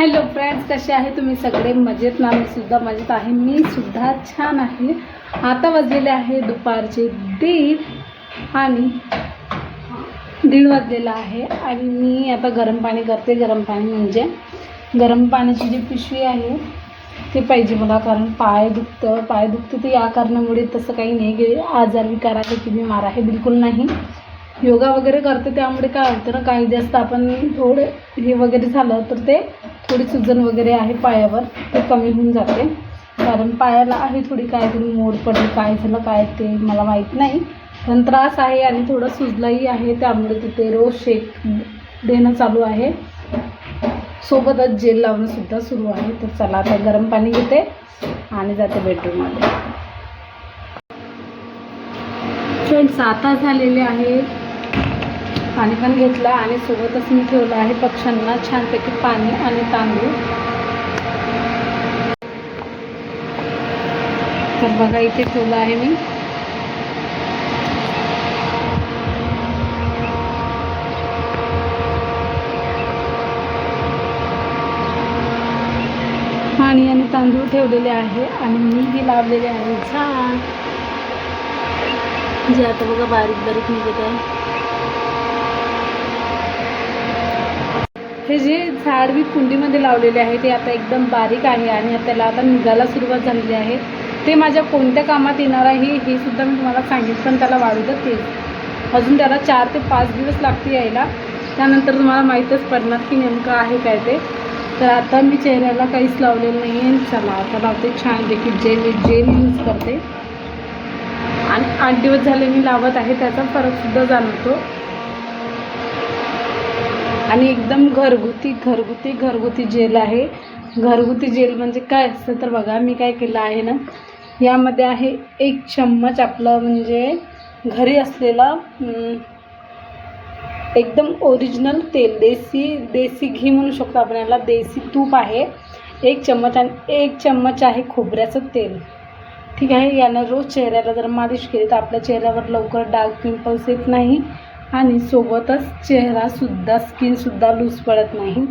Hello friends कसे आहे तुम्ही सगळे? मजेत ना? मी सुद्धा मजेत आहे. मी सुद्धा छान आहे. आता वाजलेले आहे दुपारचे दीड आणि दीड वाजलेला आहे. आणि मी आता गरम पाणी करते. गरम पाणी म्हणजे गरम पाण्याची जी पिशवी आहे ते पाहिजे मला. कारण पाय दुखतं. पाय दुखतं ते या कारणामुळे तसं काही नाही. की आजार विकार आहे की बिमार आहे. बिलकुल नाही. योगा वगैरे करते त्यामुळे काय होतं ना काही जास्त आपण थोडं हे वगैरे झालं तर ते थोडी सुजन वगैरे आहे पायावर ते कमी होऊन जाते. कारण पायाला आहे थोडी काहीतरी मोड पडली काय झालं काय ते मला माहीत नाही. पण त्रास आहे आणि थोडं सुजलाही आहे त्यामुळे तिथे रोज शेक देणं चालू आहे. सोबतच जेल लावणंसुद्धा सुरू आहे. तर चला आता गरम पाणी घेते आणि जाते बेडरूममध्ये फ्रेंड्स आता झालेले आहे पाणी पण घेतलं आणि सोबतच मी ठेवलं आहे पक्ष्यांना छानपैकी पाणी आणि तांदूळ. तर बघा इथे ठेवलं आहे मी. पाणी आणि तांदूळ ठेवलेले आहे आणि मी ती लावलेले आहे. झाड जे आता बघा बारीक बारीक निघत आहे. हे जे झाड मी कुंडीमध्ये लावलेले आहे ते आता एकदम बारीक आहे आणि त्याला आता निघायला सुरुवात झालेली आहे. ते माझ्या कोणत्या कामात येणार आहे हे सुद्धा मी तुम्हाला सांगितलं पण त्याला वाढवतं तेच अजून त्याला चार ते पाच दिवस लागते यायला. त्यानंतर तुम्हाला माहीतच पडणार की नेमकं आहे काय ते. तर आता मी चेहऱ्याला काहीच लावलेलं नाही आहे चला आता लावते छान देखील जेल जेल यूज करते. आणि आठ दिवस झाले मी लावत आहे त्याचा फरकसुद्धा जाणवतो. आणि एकदम घरगुती घरगुती घरगुती जेल आहे. घरगुती जेल म्हणजे काय असतं तर बघा मी काय केलं आहे ना यामध्ये आहे एक चम्मच आपलं म्हणजे घरी असलेला एकदम ओरिजिनल तेल देसी देसी घी म्हणू शकतो आपण याला देसी तूप आहे. एक चम्मच आणि एक चम्मच आहे खोबऱ्याचं तेल. ठीक आहे यानं रोज चेहऱ्याला जर मालिश केली तर आपल्या चेहऱ्यावर लवकर डार्क पिंपल्स येत नाही. आणि सोबतच चेहरासुद्धा स्किनसुद्धा लूज पडत नाही.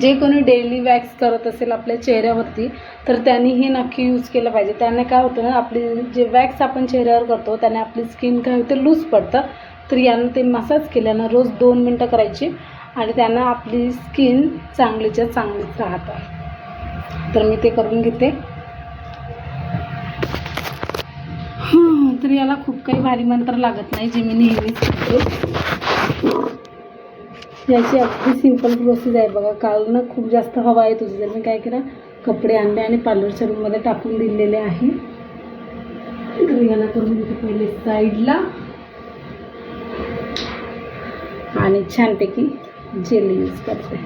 जे कोणी डेली वॅक्स करत असेल आपल्या चेहऱ्यावरती तर त्यांनी हे नक्की यूज केलं पाहिजे. त्याने काय होतं ना आपली जे वॅक्स आपण चेहऱ्यावर करतो त्याने आपली स्किन काय होते लूज पडतं. तर यानं ते मसाज केल्यानं रोज दोन मिनटं करायची आणि त्यांना आपली स्किन चांगलीच्या चांगलीच राहतं. तर मी ते करून घेते हं, तर याला खूप काही भारी मंत्र लागत नाही जे मी नेहमीच करते. याची अगदी सिंपल प्रोसेस आहे बघा. काल ना खूप जास्त हवा आहे तुझी तर मी काय करा कपडे आणले आणि पार्लरच्या रूममध्ये टाकून दिलेले आहे. तर याला करून घेते पहिले साईडला आणि छानपैकी जेल यूज करते.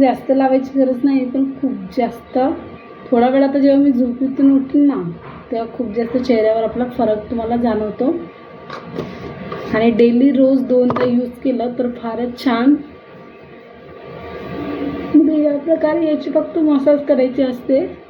जास्त लावायची गरज नाही पण खूप जास्त थोडा वेळ आता जेव्हा मी झोपेतून उठीन ना तेव्हा खूप जास्त चेहऱ्यावर आपला फरक तुम्हाला जाणवतो. आणि डेली रोज दोनदा यूज केलं तर फारच छान. म्हणजे या प्रकारे याची फक्त मसाज करायची असते.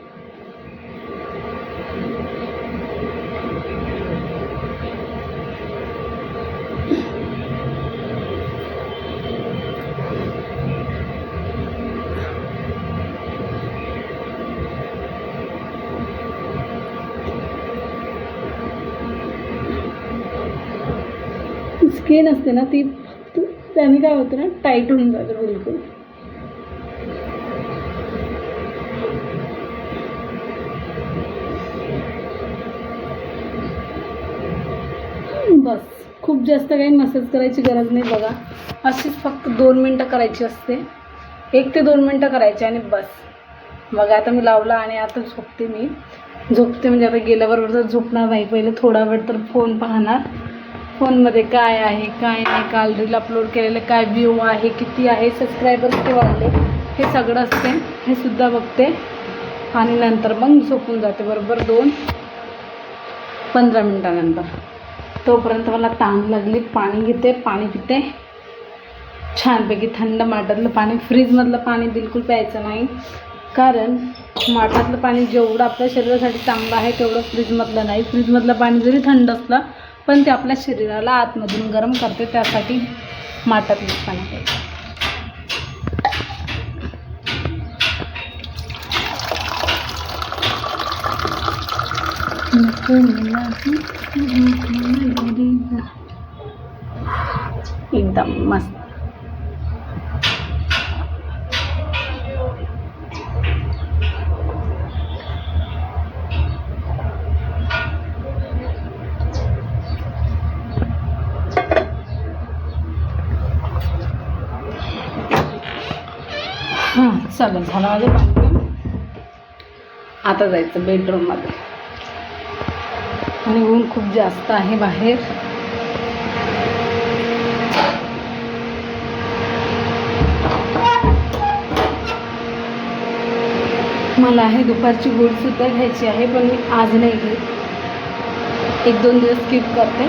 स्किन असते ना ती त्याने काय होतं ना टाईट होऊन जातं बिलकुल. बस खूप जास्त काही मसाज करायची गरज नाही बघा. अशीच फक्त दोन मिनटं करायची असते. एक ते दोन मिनटं करायची आणि बस. बघा आता मी लावला आणि आता झोपते मी. झोपते म्हणजे आता गेल्याबरोबर तर झोपणार नाही पहिले थोडा वेळ तर फोन पाहणार. फोनमध्ये काय आहे काय नाही काल रील अपलोड केलेलं काय व्ह्यू आहे किती आहे सबस्क्रायबर किती वाढले हे सगळं असते. हे सुद्धा बघते. आणि नंतर मग झोपून जाते बरोबर दोन पंधरा मिनटानंतर. तोपर्यंत मला ताण लागली पाणी घेते पाणी पिते. छानपैकी थंड माठातलं पाणी फ्रीजमधलं पाणी बिलकुल प्यायचं नाही. कारण माठातलं पाणी जेवढं आपल्या शरीरासाठी चांगलं आहे तेवढं फ्रीजमधलं नाही. फ्रीजमधलं पाणी जरी थंड असलं पण ते आपल्या शरीराला आतमधून गरम करते त्यासाठी माठात पाणी. प्यायचं एकदम मस्त. हां चला झालं माझं बांधकाम आता जायचं बेडरूममध्ये आणि ऊन खूप जास्त आहे बाहेर. मला आहे दुपारची गोडसुद्धा घ्यायची आहे पण मी आज नाही घेत. एक दोन दिवस स्किप करते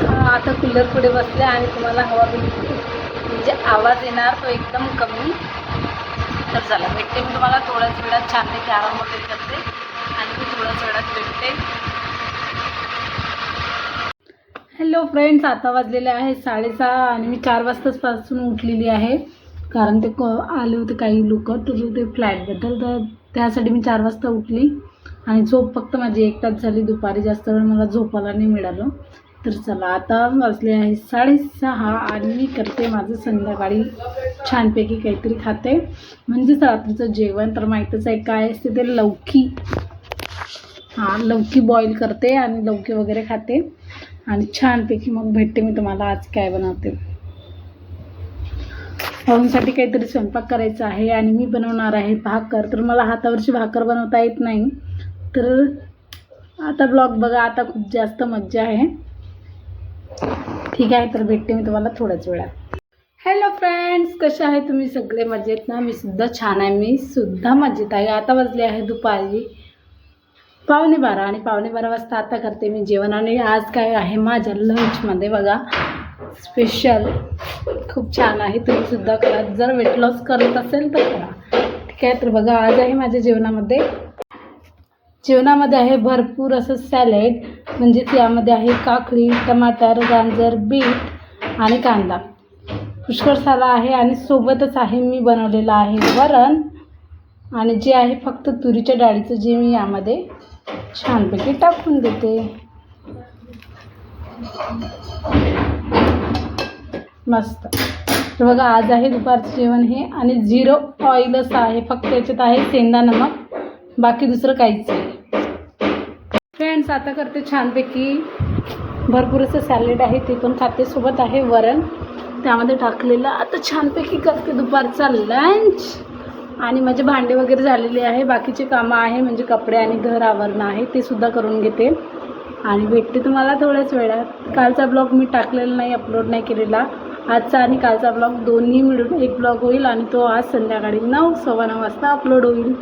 हा आता कूलर पुढे बसले आणि तुम्हाला हवा बिलकुल. म्हणजे आवाज येणार तो एकदम कमी. तर झाला भेटते मी तुम्हाला थोड्याच वेळात. छानपैकी आराम वगैरे करते. आणि मी थोड्याच वेळात भेटते. हॅलो फ्रेंड्स आता वाजलेले आहे साडेसहा आणि मी चार वाजताच पासून उठलेली आहे. कारण ते क आले होते काही लोक तर ते फ्लॅटबद्दल तर त्यासाठी मी चार वाजता उठली. आणि झोप फक्त माझी एक तास झाली. दुपारी जास्त वेळ मला झोपायला नाही मिळालं. तर चला आता वाजले आहे साडेसहा आणि मी करते माझं संध्याकाळी छानपैकी काहीतरी खाते. म्हणजेच रात्रीचं जेवण तर माहीतच आहे काय असते ते लौकी हां लौकी बॉईल करते आणि लौकी वगैरे खाते. आणि छानपैकी मग भेटते मी तुम्हाला आज काय बनवते. पाहुणसाठी काहीतरी स्वयंपाक करायचा आहे आणि मी बनवणार आहे भाकर. तर मला हातावरची भाकर बनवता येत नाही. तर आता ब्लॉग बघा आता खूप जास्त मज्जा आहे. ठीक आहे तर भेटते मी तुम्हाला थोड्याच वेळात. हॅलो फ्रेंड्स कसे आहे तुम्ही सगळे? मजेत ना? मी सुद्धा छान आहे. मी सुद्धा मजेत आहे. आता वाजले आहे दुपारी पावणे बारा आणि पावणे बारा वाजता आता करते मी जेवण. आणि आज काय आहे माझ्या लंचमध्ये बघा स्पेशल खूप छान आहे. तुम्ही सुद्धा करा. जर वेट लॉस करत असेल तर करा. ठीक आहे तर बघा आज आहे माझ्या जेवणामध्ये जेवणामध्ये आहे भरपूर असं सॅलेड म्हणजेच यामध्ये आहे काकडी टमाटर गाजर बीट आणि कांदा. पुष्कळ सारा आहे आणि सोबतच आहे मी बनवलेलं आहे वरण. आणि जे आहे फक्त तुरीच्या डाळीचं जे मी यामध्ये छानपैकी टाकून देते. मस्त. तर बघा आज आहे दुपारचं जेवण हे. आणि झिरो ऑइलच आहे. फक्त याच्यात आहे सेंदा नमक. बाकी दुसरं काहीच नाही. फ्रेंड्स आता करते छानपैकी. भरपूर असं सॅलेड आहे ते पण खाते. सोबत आहे वरण. त्यामध्ये टाकलेलं. आता छानपैकी करते दुपारचा लंच आणि माझे भांडे वगैरे झालेले आहे. बाकीचे कामं आहे म्हणजे कपडे आणि घर आवरणं आहे ते सुद्धा करून घेते. आणि भेटते तुम्हाला थोड्याच वेळात. कालचा ब्लॉग मी टाकलेला नाही अपलोड नाही केलेला. आजचा आणि कालचा ब्लॉग दोन्ही मिळून एक ब्लॉग होईल आणि तो आज संध्याकाळी नऊ सव्वा नऊ वाजता अपलोड होईल.